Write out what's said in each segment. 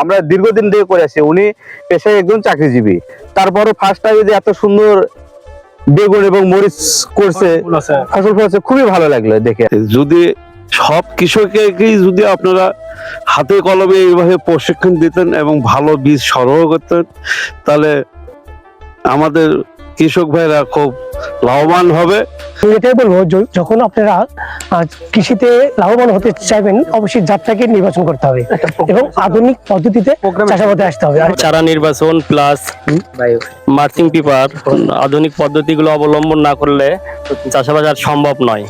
আমরা দীর্ঘদিন দিয়ে করে আসি উনি পেশায় একজন চাকরিজীবী। তারপরও ফার্স্ট টাইমে যে এত সুন্দর বেগুন এবং মরিচ করছে ফসল ফলছে খুবই ভালো লাগল দেখে। যদি সব কৃষককেই যদি আপনারা হাতে কলমে এইভাবে প্রশিক্ষণ দিতেন এবং ভালো বীজ সরবরাহ করতেন তাহলে আমাদের কৃষক ভাইরা খুব লাভবান হবে। এটাই বলব যখন আপনারা কৃষিতে লাভবান হতে চাইবেন অবশ্যই যাত্রাকে নির্বাচন করতে হবে এবং আধুনিক পদ্ধতিতে চাষাবাদে আসতে হবে। চারা নির্বাচন প্লাস মার্চিং পেপার আধুনিক পদ্ধতিগুলো অবলম্বন না করলে চাষাবাদ আর সম্ভব নয়।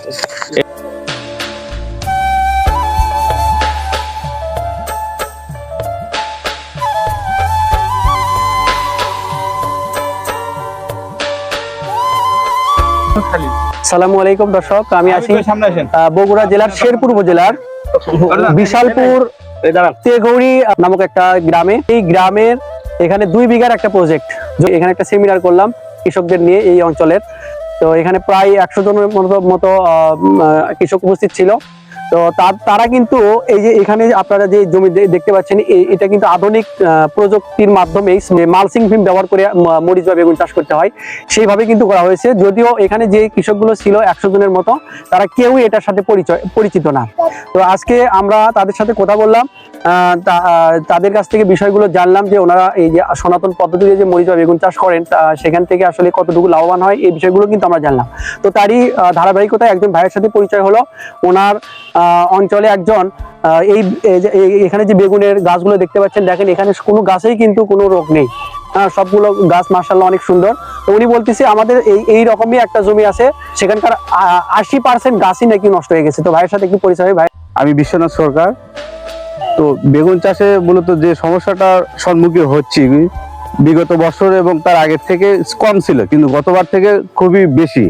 সালামু আলাইকুম দর্শক। আমি আছি বগুড়া জেলার শেরপুর উপজেলার বিশালপুর তেগৌড়ি নামক একটা গ্রামে। এই গ্রামের এখানে দুই বিঘার একটা প্রজেক্ট এখানে একটা সেমিনার করলাম কৃষকদের নিয়ে এই অঞ্চলের। তো এখানে প্রায় একশো জনের মতো মতো কৃষক উপস্থিত ছিল। তো তার- কিন্তু এই যে এখানে আপনারা যে জমি দেখতে পাচ্ছেন এটা কিন্তু আধুনিক প্রযুক্তির মাধ্যমে মালসিং ফিল্ম ব্যবহার করে মরিচ বা বেগুন চাষ করতে হয়। সেইভাবে কিন্তু করা হয়েছে। যদিও এখানে যে কৃষকগুলো ছিল একশো জনের মতো, তারা কেউই এটার সাথে পরিচয়, পরিচিত না। তো আজকে আমরা তাদের সাথে কথা বললাম তাদের কাছ থেকে বিষয়গুলো জানলাম যে ওনারা এই যে সনাতন পদ্ধতিতে যে মরিচ বা বেগুন চাষ করেন সেখান থেকে আসলে কতটুকু লাভবান হয়, এই বিষয়গুলো কিন্তু আমরা জানলাম। তো তারই ধারাবাহিকতায় একজন ভাইয়ের সাথে পরিচয় হলো। ওনার অঞ্চলে একজন এই এখানে যে বেগুনের গাছগুলো দেখতে পাচ্ছেন, দেখেন এখানে কোনো গাছেই কিন্তু কোনো রোগ নেই। হ্যাঁ সবগুলো গাছ মার্শাল্লাহ অনেক সুন্দর। তো উনি বলতেছে, আমাদের এই এই রকমই একটা জমি আছে, সেখানকার আশি পার্সেন্ট গাছই নাকি নষ্ট হয়ে গেছে। তো ভাইয়ের সাথে কি পরিচয় ভাই। আমি বিশ্বনাথ সরকার। তো বেগুন চাষে মূলত যে সমস্যাটার সম্মুখীন হচ্ছি, বিগত বছর এবং তার আগের থেকে কম ছিল, কিন্তু গতবার থেকে খুবই বেশি।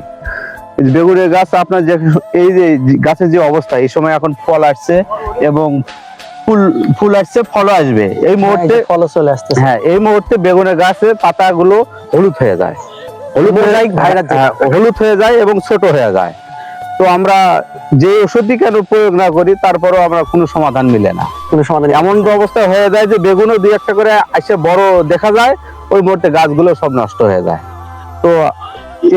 বেগুনের গাছ আপনার যে এই যে গাছের যে অবস্থা এই সময় এখন ফল আসছে এবং ফুল ফুল আসছে ফল আসবে। এই মুহূর্তে ফলো চলে আসতেছে। হ্যাঁ এই মুহূর্তে বেগুনের গাছের পাতাগুলো হলুদ হয়ে যায়। হলুদ হয়ে যায় ভাইরাস হ্যাঁ, হলুদ হয়ে যায় এবং ছোট হয়ে যায়। তো আমরা যে ওষুধই কেন প্রয়োগ না করি তারপরও আমরা কোনো সমাধান মিলে না। কোনো সমাধান এমন তো অবস্থা হয়ে যায় যে বেগুনও দুই একটা করে এসে বড় দেখা যায় ওই মুহূর্তে গাছগুলো সব নষ্ট হয়ে যায়। তো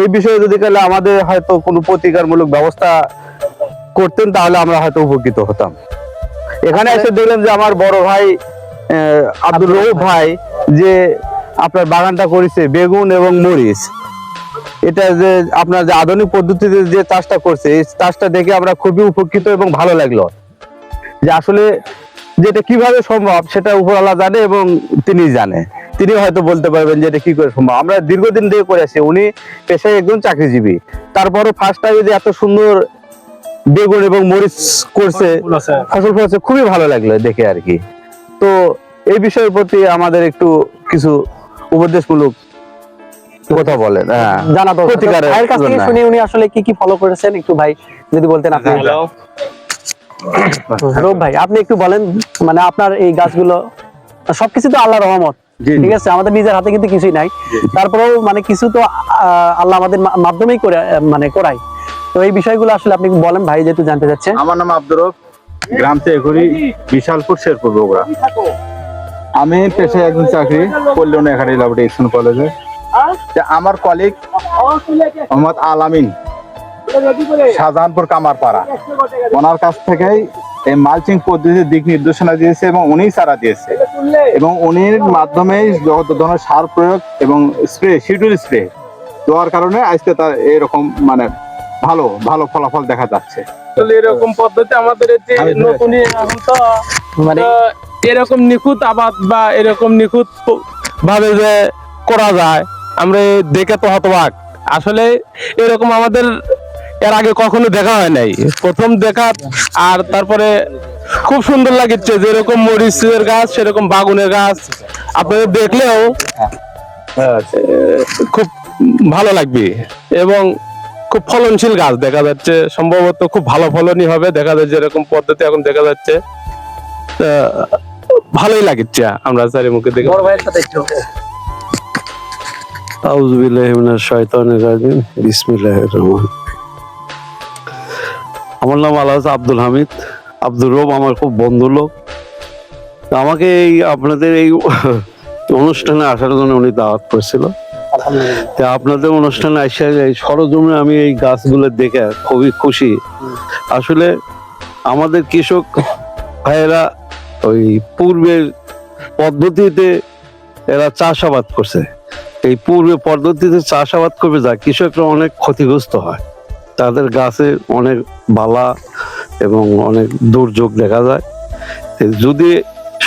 এই বিষয়ে যদি গেলে আমাদের হয়তো কোনো প্রতিকারমূলক ব্যবস্থা করতেন তাহলে আমরা হয়তো উপকৃত হতাম। এখানে এসে দেখলাম যে আমার বড় ভাই আব্দুল রৌফ ভাই যে আপনার বাগানটা করেছে বেগুন এবং মরিচ। এটা যে আপনার যে আধুনিক পদ্ধতিতে যে চাষটা করছে এই চাষটা দেখে আমরা খুবই উপকৃত এবং ভালো লাগল। যে আসলে যেটা কীভাবে সম্ভব সেটা উপরওয়ালা জানে এবং তিনি জানে। তিনি হয়তো বলতে পারবেন যে এটা কি করে সম্ভব। আমরা দীর্ঘদিন দিয়ে করে আসছি উনি পেশায় একজন চাকরিজীবী। তারপরও ফার্স্ট টাইমে যে এত সুন্দর বেগুন এবং মরিচ করছে ফসল ফলছে খুবই ভালো লাগল দেখে আর কি। তো এই বিষয়ের প্রতি আমাদের একটু কিছু উপদেশমূলক কথা বলেন হ্যাঁ। জানা দরকার তো প্রতিকারের ভাইয়ের কাছ থেকে জন্য। উনি আসলে কি কি ফলো করেছেন? একটু ভাই যদি বলতেন আপনি। ভাই আপনি একটু বলেন মানে আপনার এই গাছগুলো সবকিছু তো আল্লাহর রহমত। ঠিক আছে? আমাদের নিজের হাতে কিন্তু কিছুই নাই। তারপরেও মানে কিছু তো আল্লাহ আমাদের মাধ্যমেই করে মানে করায়। তো এই বিষয়গুলো আসলে আপনি বলেন ভাই যেহেতু জানতে চাচ্ছেন। আমার নাম আব্দুর গ্রাম তেঘুরি বিশালপুর শেরপুর বগুড়া। আমি পেশায় একজন চাকরি লাবড়ি স্কুল কলেজে। আমার কলিগ মোহাম্মদ আলামিন শাহজাহানপুর কামারপাড়া। ওনার কাছ থেকেই এই মালচিং পদ্ধতির দিক নির্দেশনা দিয়েছে এবং উনি চারা দিয়েছে। এবং উনির মাধ্যমে যত ধরনের সার প্রয়োগ এবং স্প্রে শিডিউল স্প্রে দেওয়ার কারণে আজকে তার এরকম মানে ভালো ভালো ফলাফল দেখা যাচ্ছে। এরকম পদ্ধতি আমাদের নতুন এখন তো মানে এরকম নিখুঁত আবাদ বা এরকম নিখুঁত ভাবে যে করা যায় আমরা দেখে তো হতবাক। আসলে এরকম আমাদের এর আগে কখনো দেখা হয় নাই। প্রথম দেখা আর তারপরে খুব সুন্দর লাগছে যেরকম মরিচের গাছ সেরকম বাগুনের গাছ। আপনাদের দেখলেও খুব ভালো লাগবে এবং খুব ফলনশীল গাছ দেখা যাচ্ছে। সম্ভবত খুব ভালো ফলনই হবে। দেখা যাচ্ছে এরকম পদ্ধতি এখন দেখা যাচ্ছে তা, ভালোই লাগছে আমরা চারিমুখে দেখে। বড় ভাইয়ের সাথে একটু। আউযুবিল্লাহি মিনাশ শাইতানির রাজিম। বিসমিল্লাহির রহমান। আমার নাম আলহাজ আব্দুল হামিদ। আব্দুল রব আমার খুব বন্ধু লোক। আমাকে এই আপনাদের এই অনুষ্ঠানে আসার জন্য উনি দাওয়াত করেছিল। আপনাদের অনুষ্ঠানে এসে এই সরজমে আমি এই গাছগুলো দেখে খুবই খুশি। আসলে আমাদের কৃষক ভাইয়েরা ওই পূর্বের পদ্ধতিতে এরা চাষাবাদ করছে। এই পূর্বে পদ্ধতিতে চাষাবাদ করবে যা কৃষকরা অনেক ক্ষতিগ্রস্ত হয়। তাদের গাছে অনেক বালা এবং অনেক দুর্যোগ দেখা যায়। যদি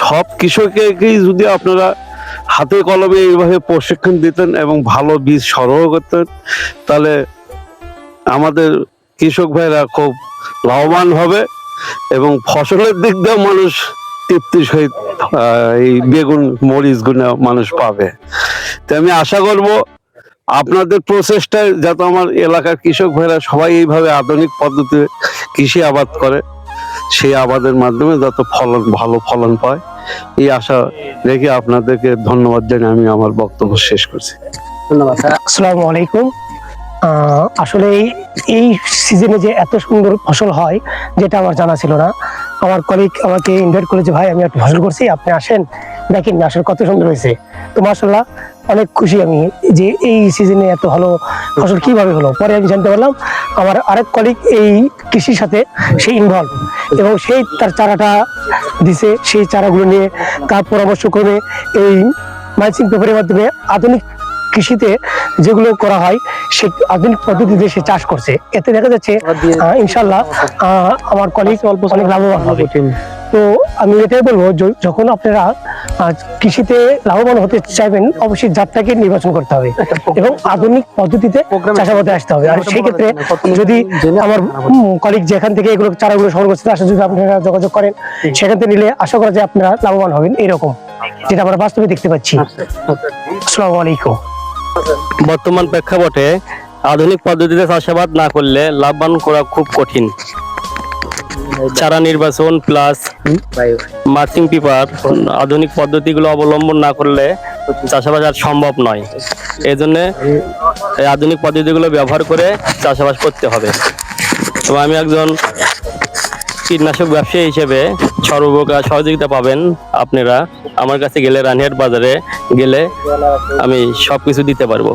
সব কৃষকেরকেই যদি আপনারা হাতে কলমে এইভাবে প্রশিক্ষণ দিতেন এবং ভালো বীজ সরবরাহ করতেন, তাহলে আমাদের কৃষক ভাইরা খুব লাভবান হবে এবং ফসলের দিক দিয়ে মানুষ তৃপ্তি সহিত এই বেগুন মরিচগুলো মানুষ পাবে। তো আমি আশা করব আপনাদের প্রচেষ্টায় যাতে আমার এলাকার কৃষক ভাইরা সবাই এইভাবে আধুনিক পদ্ধতিতে কৃষি আবাদ করে সেই আবাদের মাধ্যমে যত ফলন ভালো ফলন পায় এই আশা রেখে আপনাদেরকে ধন্যবাদ জানিয়ে আমি আমার বক্তব্য শেষ করছি। ধন্যবাদ স্যার। আসসালামু আলাইকুম। আসলে এই- এই সিজনে যে এত সুন্দর ফসল হয়, যেটা আমার জানা ছিল না, আমার কলিগ আমাকে ইনভাইট করেছে, ভাই, আমি একটা ফসল করছি, আপনি আসেন। দেখেন আসলে কত সুন্দর হয়েছে। তো মাসাল্লাহ অনেক খুশি আমি যে এই সিজনে এত ভালো ফসল কীভাবে হলো। পরে আমি জানতে পারলাম, আমার আরেক কলিগ এই কৃষির সাথে সে ইনভলভ এবং সেই তার চারাটা দিছে, সেই চারাগুলো নিয়ে তার পরামর্শ করে এই মাইসিং পেপারের মাধ্যমে আধুনিক কৃষিতে যেগুলো করা হয় সে আধুনিক পদ্ধতিতে সে চাষ করছে। এতে দেখা যাচ্ছে ইনশাল্লাহ আহ, আমার কলিগ অল্প অনেক লাভবান হবে। তো আমি এটাই বলব যখন আপনারা কৃষিতে লাভবান হতে চাইবেন অবশ্যই জাতটাকে নির্বাচন করতে হবে এবং আধুনিক পদ্ধতিতে চাষাবাদে আসতে হবে। আর সেই ক্ষেত্রে যদি আমার কলিগ যেখান থেকে এগুলো চারাগুলো সংগ্রহ করছে তার যদি আপনারা যোগাযোগ করেন সেখান থেকে নিলে আশা করা যায় আপনারা লাভবান হবেন এরকম। যেটা আমরা বাস্তবে দেখতে পাচ্ছি। আসসালামু আলাইকুম। বর্তমান প্রেক্ষাপটে আধুনিক পদ্ধতিতে চাষাবাদ না করলে লাভবান করা খুব কঠিন। চারা নির্বাচন প্লাস মার্চিং পেপার আধুনিক পদ্ধতিগুলো অবলম্বন না করলে চাষাবাদ আর সম্ভব নয়। এই জন্য আধুনিক পদ্ধতিগুলো ব্যবহার করে চাষাবাদ করতে হবে। তো আমি একজন কীটনাশক ব্যবসায়ী হিসেবে সর্বপ্রকার সহযোগিতা পাবেন আপনারা। আমার কাছে গেলে রানহাট বাজারে গেলে আমি সব কিছু দিতে পারব।